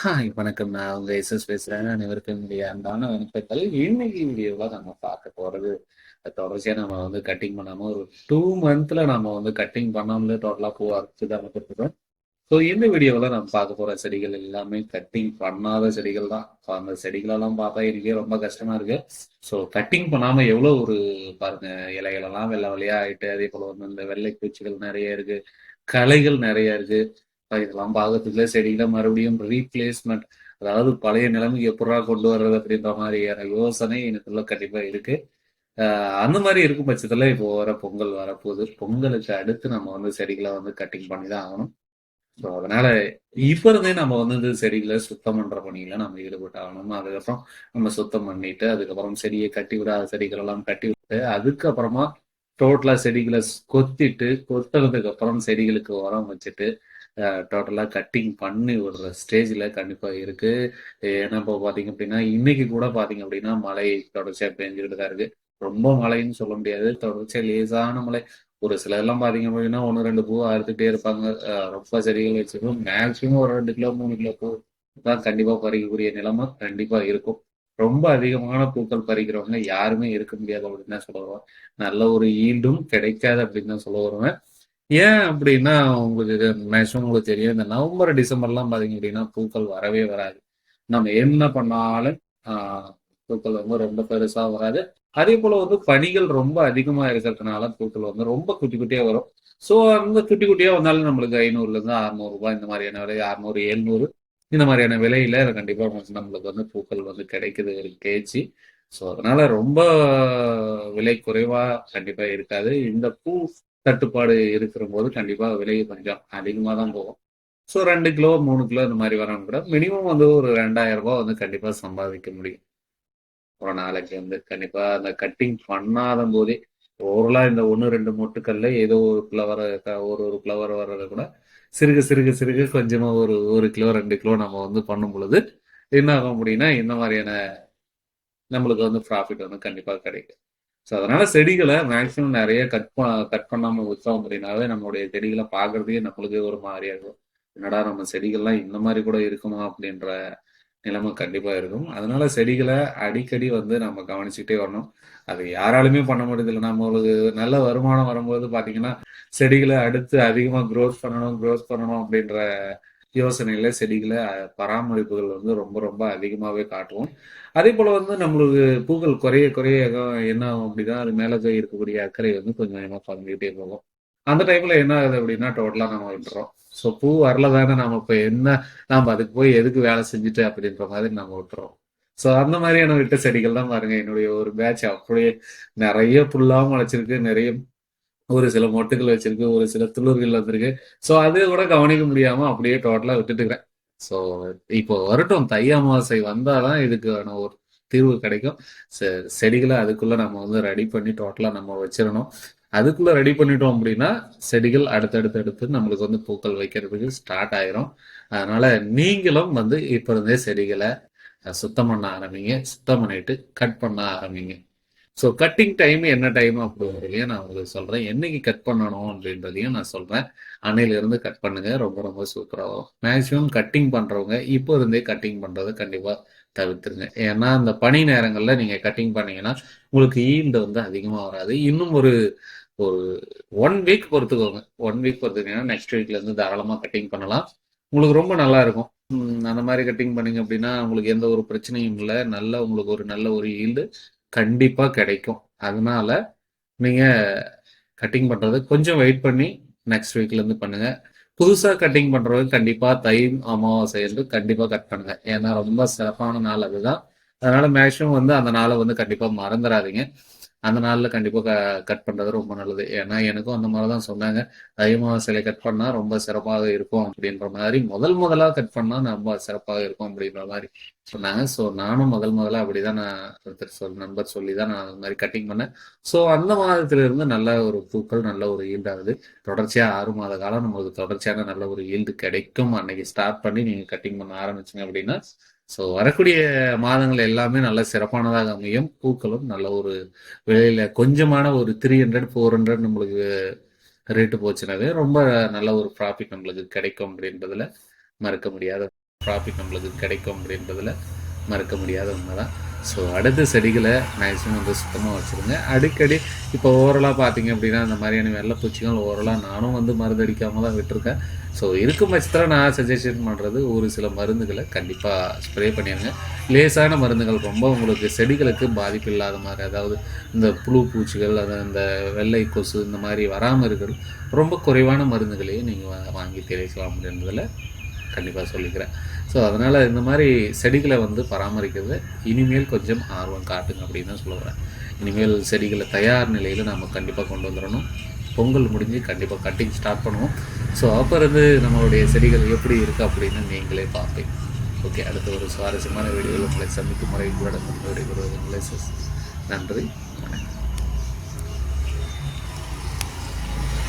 Hi வணக்கம். நான் உங்க எஸ்எஸ் பேசுறேன். அனைவருக்கும் என்னுடைய அன்பான வணக்கங்கள். இன்னைக்கு வீடியோவா நம்ம பார்க்க போறது. தொடர்ச்சியா நம்ம வந்து கட்டிங் பண்ணாம ஒரு டூ மந்த்ல நம்ம வந்து கட்டிங் பண்ணாமலே டோட்டலா பூ அரைச்சு தான் கொடுத்துருக்கோம் ஸோ இந்த வீடியோவில் நம்ம பார்க்க போற செடிகள் எல்லாமே கட்டிங் பண்ணாத செடிகள் தான். ஸோ அந்த செடிகளெல்லாம் பார்த்தா எனக்கே ரொம்ப கஷ்டமா இருக்கு. ஸோ கட்டிங் பண்ணாம எவ்வளோ ஒரு பாருங்க இலைகளெல்லாம் வெள்ளை வெள்ளையா ஆயிட்டு அதே போல வந்து இந்த வெள்ளை பூச்சிகள் நிறைய இருக்கு களைகள் நிறைய இருக்கு. இதெல்லாம் பார்க்கறதுக்குள்ள செடிகளை மறுபடியும் ரீப்ளேஸ்மெண்ட் அதாவது பழைய நிலைமைக்கு எப்படா கொண்டு வர்றது அப்படின்ற மாதிரியான யோசனை எனக்குள்ள கண்டிப்பா இருக்கு. அந்த மாதிரி இருக்கும் பட்சத்துல இப்போ வர பொங்கல் வரப்போகுது. பொங்கலுக்கு அடுத்து நம்ம வந்து செடிகளை வந்து கட்டிங் பண்ணி தான் ஆகணும். ஸோ அதனால இப்ப இருந்தே நம்ம வந்து இந்த செடிகளை சுத்தம் பண்ற பணியில நம்ம ஈடுபட்டு ஆகணும். அதுக்கப்புறம் நம்ம சுத்தம் பண்ணிட்டு அதுக்கப்புறம் செடியை கட்டி விடாத செடிகள் எல்லாம் கட்டி விட்டு அதுக்கப்புறமா டோட்டலா செடிகளை கொத்திட்டு கொத்துறதுக்கு அப்புறம் செடிகளுக்கு உரம் வச்சுட்டு டோட்டலாக கட்டிங் பண்ணி விடுற ஸ்டேஜில் கண்டிப்பாக இருக்குது ஏன்னா இப்போ பார்த்தீங்க அப்படின்னா இன்னைக்கு கூட பார்த்தீங்க அப்படின்னா மழை தொடர்ச்சியாக பெஞ்சுக்கிட்டு தான் இருக்குது ரொம்ப மழைன்னு சொல்ல முடியாது. தொடர்ச்சியாக லேசான மழை. ஒரு சிலர்லாம் பார்த்தீங்க அப்படின்னா ஒன்று ரெண்டு பூ அறுத்துக்கிட்டே இருப்பாங்க. ரொம்ப செடிகள் வச்சுருக்கோம். மேக்ஸிமம் ஒரு ரெண்டு கிலோ மூணு கிலோ பூ தான் கண்டிப்பாக பறிக்கக்கூடிய நிலைமை கண்டிப்பாக இருக்கும். ரொம்ப அதிகமான பூக்கள் பறிக்கிறவங்க யாருமே இருக்க முடியாது அப்படின்னு தான் சொல்ல வருவேன். நல்ல ஒரு ஈல்டும் கிடைக்காது அப்படின்னு தான் சொல்ல வருவேன். ஏன் அப்படின்னா உங்களுக்கு மேக்ஸிமம் உங்களுக்கு தெரியும். இந்த நவம்பர் டிசம்பர்லாம் பார்த்தீங்க அப்படின்னா பூக்கள் வரவே வராது. நம்ம என்ன பண்ணாலும் பூக்கள் வந்து ரொம்ப பெருசா வராது. அதே போல வந்து பனிகள் ரொம்ப அதிகமா இருக்கிறதுனால பூக்கள் வந்து ரொம்ப குட்டி குட்டியா வரும். ஸோ அந்த குட்டி குட்டியா வந்தாலும் நம்மளுக்கு ஐநூறுல இருந்து அறுநூறு ரூபாய் இந்த மாதிரியான விலை அறுநூறு எழுநூறு இந்த மாதிரியான விலையில கண்டிப்பா நம்மளுக்கு வந்து பூக்கள் வந்து கிடைக்குது கேச்சு கேஜி. ஸோ அதனால ரொம்ப விலை குறைவா கண்டிப்பா இருக்காது. இந்த பூ தட்டுப்பாடு இருக்கிற போது கண்டிப்பாக விலை கொஞ்சம் அதிகமாக தான் போகும். ஸோ ரெண்டு கிலோ மூணு கிலோ இந்த மாதிரி வரணும் கூட மினிமம் வந்து ஒரு ரெண்டாயிரம் ரூபாய் வந்து கண்டிப்பாக சம்பாதிக்க முடியும். ஒரு நாளைக்கு வந்து கண்டிப்பாக அந்த கட்டிங் பண்ணாத போதே ஓவரலாக இந்த ஒன்று ரெண்டு மொட்டுக்கல்ல ஏதோ ஒரு ஃப்ளவர் ஒரு ஒரு ஃப்ளவர் வர்றத கூட சிறுக சிறுக சிறுக கொஞ்சமாக ஒரு ஒரு கிலோ ரெண்டு கிலோ நம்ம வந்து பண்ணும் பொழுது என்ன ஆக முடியும்னா இந்த மாதிரியான நம்மளுக்கு வந்து ப்ராஃபிட் வந்து கண்டிப்பாக கிடைக்கும். ஸோ அதனால செடிகளை மேக்சிமம் நிறைய கட் கட் பண்ணாம வச்சோம் அப்படின்னாவே நம்மளுடைய செடிகளை பார்க்கறதுக்கே நம்மளுக்கு ஒரு மாதிரியா இருக்கும் என்னடா நம்ம செடிகள்லாம் இந்த மாதிரி கூட இருக்குமா அப்படின்ற நிலைமை கண்டிப்பா இருக்கும். அதனால செடிகளை அடிக்கடி வந்து நம்ம கவனிச்சுட்டே வரணும். அது யாராலுமே பண்ண முடியதில்லை நம்மளுக்கு நல்ல வருமானம் வரும்போது பாத்தீங்கன்னா செடிகளை அடுத்து அதிகமா க்ரோத் பண்ணணும் க்ரோத் பண்ணணும் அப்படின்ற யோசனையில செடிகளை பராமரிப்புகள் வந்து ரொம்ப ரொம்ப அதிகமாகவே காட்டுவோம். அதே போல வந்து நம்மளுக்கு பூக்கள் குறைய குறைய என்ன ஆகும் அப்படின்னா அது மேலே இருக்கக்கூடிய அக்கறை வந்து கொஞ்சம் கொஞ்சமாக குறைஞ்சிக்கிட்டே போகும். அந்த டைம்ல என்ன ஆகுது அப்படின்னா டோட்டலா நம்ம விட்டுறோம். ஸோ பூ வரல தானே நம்ம இப்போ என்ன நாம் அதுக்கு போய் எதுக்கு வேலை செஞ்சுட்டு அப்படின்ற மாதிரி நம்ம விட்டுறோம். ஸோ அந்த மாதிரியான விட்ட செடிகள் தான் பாருங்க என்னுடைய ஒரு பேட்ச் அப்படியே நிறைய புல்லாவும் முளைச்சிருக்கு நிறைய ஒரு சில மொட்டுகள் வச்சிருக்கு ஒரு சில துளிர்கள் வந்திருக்கு ஸோ அது கூட கவனிக்க முடியாம அப்படியே டோட்டலா விட்டுட்டுக்கிறேன் ஸோ இப்போ வரட்டும். தை அமாவாசை வந்தாதான் இதுக்கான ஒரு தீர்வு கிடைக்கும். செடிகளை அதுக்குள்ள நம்ம வந்து ரெடி பண்ணி டோட்டலா நம்ம வச்சிடணும். அதுக்குள்ள ரெடி பண்ணிட்டோம் அப்படின்னா செடிகள் அடுத்தடுத்து அடுத்து நம்மளுக்கு வந்து பூக்கள் வைக்கிறதுக்கு ஸ்டார்ட் ஆயிரும். அதனால நீங்களும் வந்து இப்ப இருந்தே செடிகளை சுத்தம் பண்ண ஆரம்பிங்க. சுத்தம் பண்ணிட்டு கட் பண்ண ஆரம்பிங்க. ஸோ கட்டிங் டைம் என்ன டைம் அப்படிங்கிறதையும் நான் உங்களுக்கு சொல்கிறேன் என்னைக்கு கட் பண்ணணும் அப்படின்றதையும் நான் சொல்கிறேன் அன்னையிலிருந்து கட் பண்ணுங்க. ரொம்ப ரொம்ப சூப்பராக வரும். மேக்ஸிமம் கட்டிங் பண்ணுறவங்க இப்போ இருந்தே கட்டிங் பண்ணுறதை கண்டிப்பாக தவிர்த்துருங்க. ஏன்னா அந்த பனி நேரங்களில் நீங்கள் கட்டிங் பண்ணீங்கன்னா உங்களுக்கு ஈல்டு வந்து அதிகமாக வராது. இன்னும் ஒரு ஒரு ஒன் வீக் பொறுத்துக்கோங்க. ஒன் வீக் பொறுத்துக்கீங்கன்னா நெக்ஸ்ட் வீக்லேருந்து தாராளமாக கட்டிங் பண்ணலாம். உங்களுக்கு ரொம்ப நல்லா இருக்கும். அந்த மாதிரி கட்டிங் பண்ணீங்க அப்படின்னா உங்களுக்கு எந்த ஒரு பிரச்சனையும் இல்லை. நல்ல உங்களுக்கு ஒரு நல்ல ஒரு ஈல்டு கண்டிப்பாக கிடைக்கும். அதனால நீங்கள் கட்டிங் பண்ணுறது கொஞ்சம் வெயிட் பண்ணி நெக்ஸ்ட் வீக்லேருந்து பண்ணுங்கள் புதுசாக கட்டிங் பண்ணுறது கண்டிப்பாக தை அமாவாசை கண்டிப்பாக கட் பண்ணுங்கள் ஏன்னா ரொம்ப சிறப்பான நாள் அதுதான். அதனால மேக்ஸிமம் வந்து அந்த நாளை வந்து கண்டிப்பாக மறந்துடாதீங்க. அந்த நாளில் கண்டிப்பாக கட் பண்ணுறது ரொம்ப நல்லது. ஏன்னா எனக்கும் அந்த மாதிரி தான் சொன்னாங்க அதிகமாக சிலை கட் பண்ணால் ரொம்ப சிறப்பாக இருக்கும் அப்படின்ற மாதிரி. முதல் முதலாக கட் பண்ணால் ரொம்ப சிறப்பாக இருக்கும் அப்படின்ற மாதிரி சொன்னாங்க. ஸோ நானும் முதல் முதலாக அப்படி தான் நான் சொல் நண்பர் சொல்லி தான் நான் அந்த மாதிரி கட்டிங் பண்ணேன். ஸோ அந்த மாதத்திலிருந்து நல்ல ஒரு பூக்கள் நல்ல ஒரு ஈல்டாகுது தொடர்ச்சியாக ஆறு மாத காலம் நமக்கு தொடர்ச்சியான நல்ல ஒரு ஈல்டு கிடைக்கும். அன்னைக்கு ஸ்டார்ட் பண்ணி நீங்கள் கட்டிங் பண்ண ஆரம்பிச்சிங்க அப்படின்னா ஸோ வரக்கூடிய மாதங்கள் எல்லாமே நல்ல சிறப்பானதாக அமையும். பூக்களும் நல்ல ஒரு விலையில கொஞ்சமான ஒரு த்ரீ ஹண்ட்ரட் ஃபோர் ஹண்ட்ரட் நம்மளுக்கு ரேட்டு போச்சுனாவே ரொம்ப நல்ல ஒரு ப்ராஃபிட் நம்மளுக்கு கிடைக்கும் அப்படின்றதுல மறக்க முடியாத ப்ராஃபிட் நம்மளுக்கு கிடைக்கும் அப்படின்றதுல மறக்க முடியாத உண்மை தான் ஸோ அடுத்த செடிகளை மேக்ஸிமம் வந்து சுத்தமாக வச்சுருங்க. அடிக்கடி இப்போ ஓவரலாக பார்த்தீங்க அப்படின்னா அந்த மாதிரியான வெள்ளைப்பூச்சிகள் ஓவரலாக நானும் வந்து மருந்து அடிக்காமல் தான் விட்டுருக்கேன். ஸோ இருக்கும் பட்சத்தில் நான் சஜஷன் பண்ணுறது ஒரு சில மருந்துகளை கண்டிப்பாக ஸ்ப்ரே பண்ணிடுங்க. லேசான மருந்துகள் ரொம்ப உங்களுக்கு செடிகளுக்கு பாதிப்பு இல்லாத மாதிரி அதாவது இந்த புழு பூச்சிகள் அது இந்த வெள்ளை கொசு இந்த மாதிரி வராமல் இருக்கிறது ரொம்ப குறைவான மருந்துகளையும் நீங்கள் வாங்கி தெளிக்கலாம் அப்படின்றதில் கண்டிப்பாக சொல்லிக்கிறேன். ஸோ அதனால் இந்த மாதிரி செடிகளை வந்து பராமரிக்கிறது. இனிமேல் கொஞ்சம் ஆர்வம் காட்டுங்க அப்படின்னு தான் சொல்லுவேன் இனிமேல் செடிகளை தயார் நிலையில் நம்ம கண்டிப்பாக கொண்டு வந்துடணும். பொங்கல் முடிஞ்சு கண்டிப்பாக கட்டிங் ஸ்டார்ட் பண்ணுவோம். ஸோ அப்போ இருந்து நம்மளுடைய செடிகள் எப்படி இருக்குது அப்படின்னு நீங்களே பார்ப்பேன் ஓகே அடுத்த ஒரு சுவாரஸ்யமான வீடியோவில் உங்களை சந்திக்கும் முறை கூட விடைபெறுவது நன்றி.